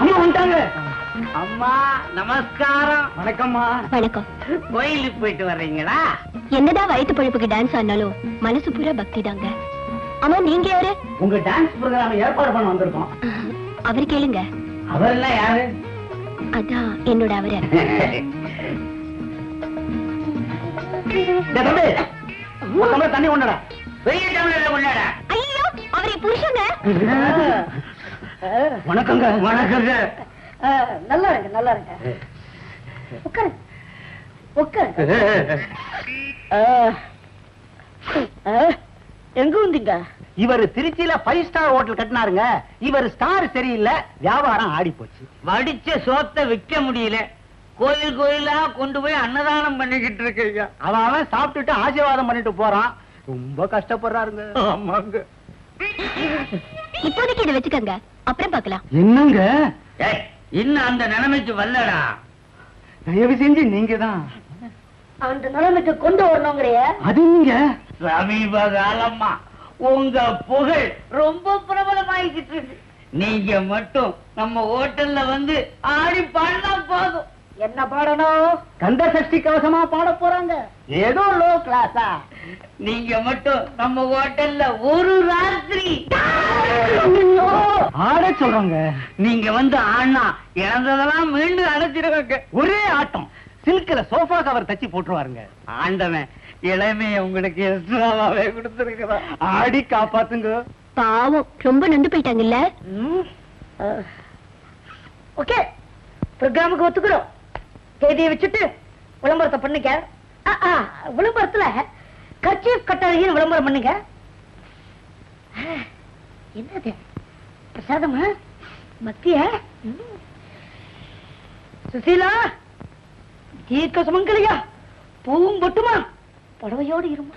அம்மா வந்துட்டாங்க. அம்மா நமஸ்காரம். வணக்கம்மா. வணக்கம். கோயிலுக்கு போயிட்டு வர்றீங்களா? என்னதான் வயிற்று பழுப்புக்கு டான்ஸ் ஆனாலும் மனசு பூரா பக்தி தாங்க. ஆமா நீங்க யாரு? உங்க டான்ஸ் ப்ரோக்ராம் ஏற்பாடு பண்ண வந்திருக்கோம். அவர் கேளுங்க. அவரெல்லாம் யாரு? அதான் என்னோட அவரு. தண்ணி கொண்டடா. பெரிய தமிழ்ல கொண்டாட. ஐயோ அவரை புருஷங்க. வணக்கங்க வணக்கங்க. நல்லா இருங்க நல்லா இருங்க உட்காரு உட்காரு எங்க வந்தீங்க? இவர் திருச்சியில ஃபைவ் ஸ்டார் ஹோட்டல் கட்டினாருங்க. இவர் ஸ்டார் சரியில்லை வியாபாரம் ஆடி போச்சு வடிச்ச சோத்தை விற்க முடியல. கோயில் கோயிலா கொண்டு போய் அன்னதானம் பண்ணிக்கிட்டு இருக்கீங்க. அவன் அவன் சாப்பிட்டுட்டு ஆசீர்வாதம் பண்ணிட்டு போறான். ரொம்ப கஷ்டப்படுறாருங்க. ஆமாங்க. இப்போதைக்கு இதை வச்சுக்கோங்க. அப்புறம் பார்க்கலாம். என்னங்க? ஏய், இன்னும் அந்த நிலைமைக்கு வரலடா. தயவு செஞ்சு நீங்க தான். அந்த நிலைமைக்கு கொண்டு வரணுங்கிறிய அது நீங்க சமீப காலமா உங்க புகழ் ரொம்ப பிரபலமாயிக்கிட்டு இருக்கு. நீங்க மட்டும் நம்ம ஹோட்டல்ல வந்து ஆடி பாடினா போதும். என்ன பாடணும்? கந்த சஷ்டி கவசமா பாட போறாங்க. ஏதோ லோ கிளாஸா நீங்க மட்டும் நம்ம ஹோட்டல்ல ஒரு ராத்திரி. ஆட சொல்றாங்க. நீங்க வந்து ஆனா இழந்ததெல்லாம் மீண்டும் அடைச்சிருவாங்க ஒரே ஆட்டம். சில்க்ல சோஃபா கவர் தச்சு போட்டுருவாருங்க. ஆண்டவன் இளமைய உங்களுக்கு எக்ஸ்ட்ராவாவே கொடுத்துருக்கிறான். ஆடி காப்பாத்துங்க. பாவம் ரொம்ப நொந்து போயிட்டாங்கல்ல? ஓகே ப்ரோக்ராமுக்கு ஒத்துக்கிறோம். தேதியை வச்சுட்டு விளம்பரத்தை பண்ணுங்க. விளம்பரத்துல கர்ச்சீஃப் கட்டாதீங்கன்னு விளம்பரம் பண்ணுங்க. என்னது? பிரசாதமா? மத்திய? சுசீலா தீர்க்க சுமங்கலியா? பூவும் பொட்டுமா? புடவையோடு இருமா?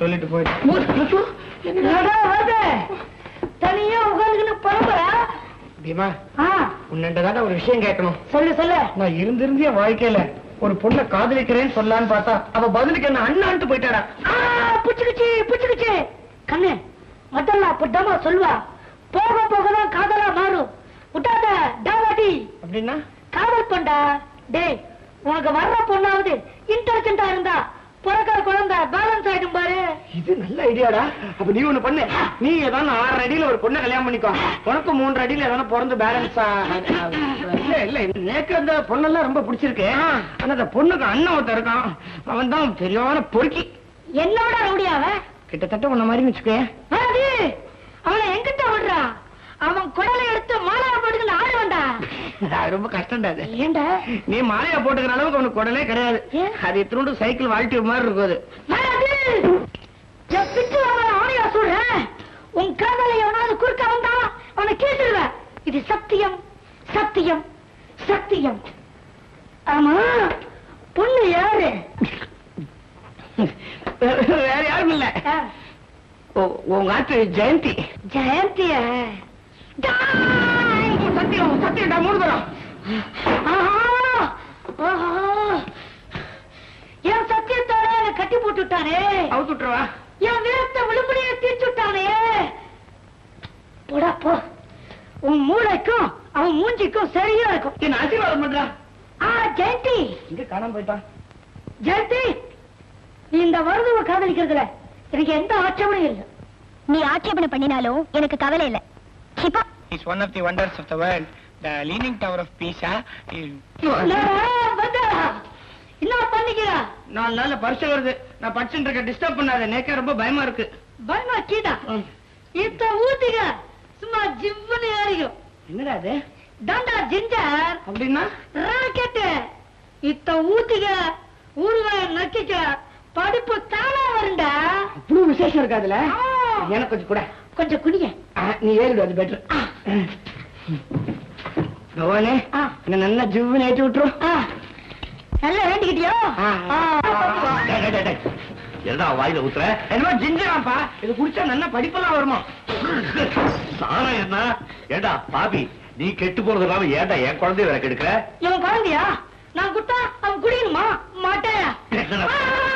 சொல்லிட்டு போயிட்டு? தனியா உட்கார்ந்துக்கின்னு பரம்பரா. பீமா உன்னிட்ட ஒரு விஷயம் கேட்கணும். சொல்லு சொல்லு. நான் இருந்திருந்து என் வாழ்க்கையில ஒரு பொண்ணை காதலிக்கிறேன்னு சொல்லலான்னு பார்த்தா அவ பதிலுக்கு என்ன அண்ணான்ட்டு போயிட்டாடா. ஆ, புடிச்சுக்கிச்சு புடிச்சுக்கிச்சு கண்ணு மத்தல்ல புட்டமா சொல்லுவா. போக போகதான் காதலா மாறும். விட்டாத டாவாடி அப்படின்னா? காதல் பண்ணா? டேய் உனக்கு வர்ற பொண்ணாவது இன்டெலிஜென்டா இருந்தா பிறக்கிற குழந்தை பேலன்ஸ் ஆயிடும் பாரு. இது நல்ல ஐடியாடா. அப்ப நீ ஒண்ணு பண்ணு. நீ ஏதாவது ஆறு அடியில ஒரு பொண்ணை கல்யாணம் பண்ணிக்கோ. உனக்கு மூன்று அடியில ஏதாவது பிறந்து பேலன்ஸா இல்ல இல்ல எனக்கு அந்த பொண்ணெல்லாம் ரொம்ப பிடிச்சிருக்கு. ஆனா அந்த பொண்ணுக்கு அண்ணன் ஒருத்தன் இருக்கான். அவன் தான் பெரியான பொறுக்கி. என்னோட ரவுடியாவ கிட்டத்தட்ட உன்ன மாதிரி வச்சுக்கோ அவனை எங்கிட்ட விடுறான் அவன் அது ரொம்ப கஷ்டம்டா அது. ஏண்டா? நீ மாலையா போட்டுக்கிற அளவுக்கு உனக்கு உடனே கிடையாது? அது இத்தினோண்டு சைக்கிள் வாழ்க்கை மாதிரி இருக்கும் அது. மாறாது என் பிச்சு அவனை ஆணையா சொல்றேன். உன் காதலை எவனாவது குறுக்க வந்தா அவனை கேட்டுருவேன். இது சத்தியம் சத்தியம் சத்தியம். ஆமா பொண்ணு யாரு? வேற யாரும் இல்ல. உங்க ஆத்து ஜெயந்தி. ஜெயந்திய! சத்தியம் சத்தியம்டா மூணு! என் சத்தியத்தோட என்னை கட்டி போட்டுட்டானே. அவுத்து விட்டுருவா. என் வீரத்தை விழும்படியே தீர்ச்சுட்டானே போடா போ. உன் மூளைக்கும் அவன் மூஞ்சிக்கும் சரியா இருக்கும். என்ன ஆசீர்வாதம் பண்றா? ஆ ஜெயந்தி. இங்க காணாம போயிட்டான் ஜெயந்தி நீ இந்த வருதுவ காதலிக்கிறதுல எனக்கு எந்த ஆட்சேபனையும் இல்லை. நீ ஆட்சேபனை பண்ணினாலும் எனக்கு கவலை இல்ல. சிப்பா. Is one of the wonders of the world. The Leaning Tower of Pisa is... என்ன பண்ணிக்கிறா? நாலு நாள்ல பரிசு வருது. நான் படிச்சுட்டு இருக்க டிஸ்டர்ப் பண்ணாத. நேக்கே ரொம்ப பயமா இருக்கு. பயமா கீதா? இத்த ஊத்திக சும்மா ஜிவ்வுன்னு ஏறிக்கும் என்னடா அது தாண்டா ஜிஞ்சர். அப்படின்னா? ராக்கெட்டு. இத்த ஊத்திக ஊறுகாய நக்கிக்க. படிப்பு தானா வருண்டா அவ்வளவு விசேஷம் இருக்கு அதுல? ஆ. எனக்கு கொஞ்சம் கூட. கொஞ்சம் குனிய. நீ ஏறிடு அது பெட்டர் பகவானே ஆ. என்ன நல்லா ஜிவ்னு ஏற்றி விட்டுரும் நல்லா வேண்டிக்கிட்டியோ? என்ன வாயில ஊத்துற. என்னமோ ஜிஞ்சராப்பா இது குடிச்சா நல்லா படிப்பெல்லாம் வருமா? நானும் என்ன? ஏண்டா பாபி நீ கெட்டு போறது இல்லாம ஏன்டா என் குழந்தைய வேற கெடுக்கிற இவன் குழந்தையா? நான் குட்டா அவன் குடிக்கணுமா? மாட்டேன்.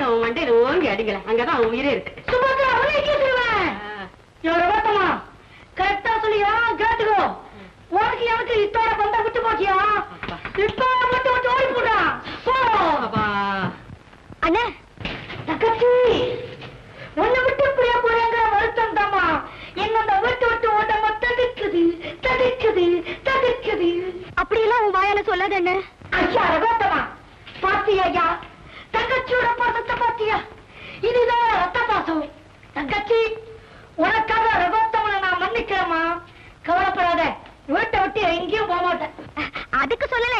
எடுத்து அவன் மண்டையில ஓங்கி அடிக்கல. அங்கதான் அவன் உயிரே இருக்கு. இவரை பார்த்தமா? கரெக்டா சொல்லியா கேட்டுக்கோ. உனக்கு எனக்கு இத்தோட பந்த விட்டு போச்சியா இப்போ மட்டும் ஓடி போடா போ. அண்ணா தங்கச்சி.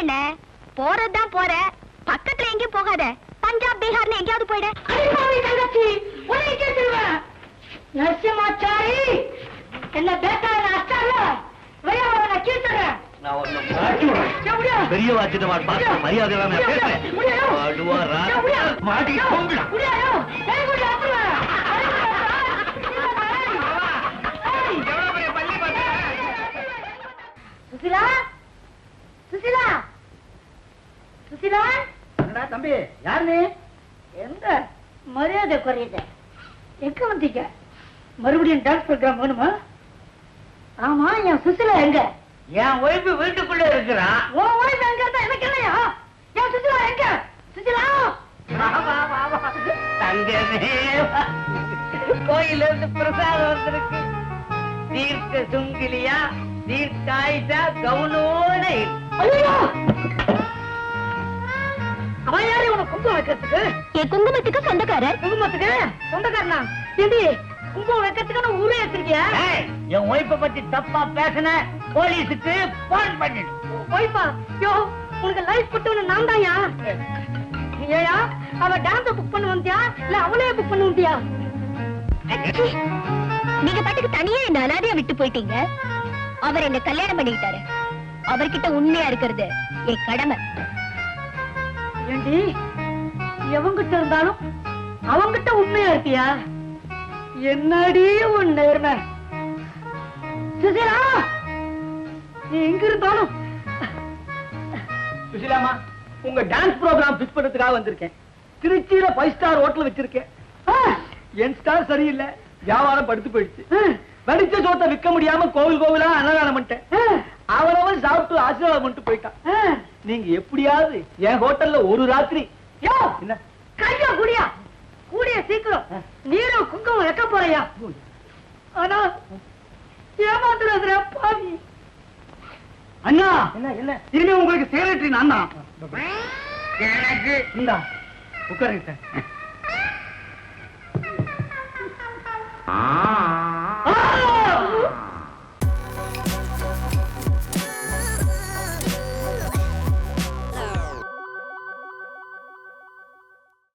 அண்ணே போறதுதான் போற. பக்கத்துல எங்கேயும் போகாத. பஞ்சாப் பீகார்னு எங்கேயாவது போயிட. நரசிம்மாச்சாரி என்ன பேட்டா அஷ்டால வெளியே நான் மாட்டி. பெரிய பார்த்து மரியாதை மாட்டிட்டு போங்கடா. தம்பி யார் நீ? எங்க? மரியாதை குறையுது எங்க வந்தீங்க? மறுபடியும் டான்ஸ் ப்ரோக்ராம் வேணுமா? ஆமா என் சுசிலா எங்க? என் ஒய்ஃபு வீட்டுக்குள்ள இருக்கிறான் உன் ஒய்ஃப் எங்க இருந்தா எனக்கு இல்லையா என் சுசிலா எங்க? சுசிலா. தங்கமே. கோயில இருந்து பிரசாதம் வந்திருக்கு. தீர்க்க சுங்கிலியா தீர்க்காயிட்டா கவுனோட அவன் யாரு? உனக்கு குங்குமம் வைக்கிறதுக்கு? என் குங்குமத்துக்கு சொந்தக்காரர்? குங்குமத்துக்கு? சொந்தக்காரனா? ஏண்டி குங்குமம் வைக்கிறதுக்கு ஊரே வச்சிருக்கியா? ஏய், என் ஒய்ஃப பத்தி தப்பா பேசின போலீஸுக்கு போன் பண்ணிடு ஒய்ஃபா யோ உனக்கு லைஃப் பட்டு நான் தான்யா? ஏயா அவ டான்ஸ் புக் பண்ண வந்தியா? இல்ல அவளே புக் பண்ண வந்தியா? நீங்க பாட்டுக்கு தனியா என்ன அனாதையா விட்டு போயிட்டீங்க? அவர் என்ன கல்யாணம் பண்ணிக்கிட்டாரு. அவர்கிட்ட உண்மையா இருக்கிறது என் கடமை. ஏண்டி? எவங்கிட்ட இருந்தாலும் அவங்கிட்ட உண்மையா இருப்பியா என்னடி உன் நேர்மை? சுசிலா நீ எங்க இருந்தாலும். சுசிலாமா உங்க டான்ஸ் ப்ரோக்ராம் பிக்ஸ் பண்றதுக்காக வந்திருக்கேன். திருச்சியில ஃபைவ் ஸ்டார் ஹோட்டல் வச்சிருக்கேன். என் ஸ்டார் சரியில்லை. வியாபாரம் படுத்து போயிடுச்சு. வடிச்ச சோத்தை விற்க முடியாம கோவில் கோவிலா அன்னதானம் பண்ணிட்டேன். அவனவன் சாப்பிட்டு ஆசீர்வாதம் பண்ணிட்டு போயிட்டான். நீங்க எப்படியாவது என் ஹோட்டல்ல ஒரு ராத்திரி. என்ன? கையா குடியா? கூடிய சீக்கிரம். நீரும் குங்குமம் வைக்க போறியா? ஆனா ஏமாத்துறதுல பாவி. அண்ணா! என்ன என்ன? இனிமே உங்களுக்கு செக்ரட்டரி நான் தான். எனக்கு இந்தா உட்காருங்க சார்.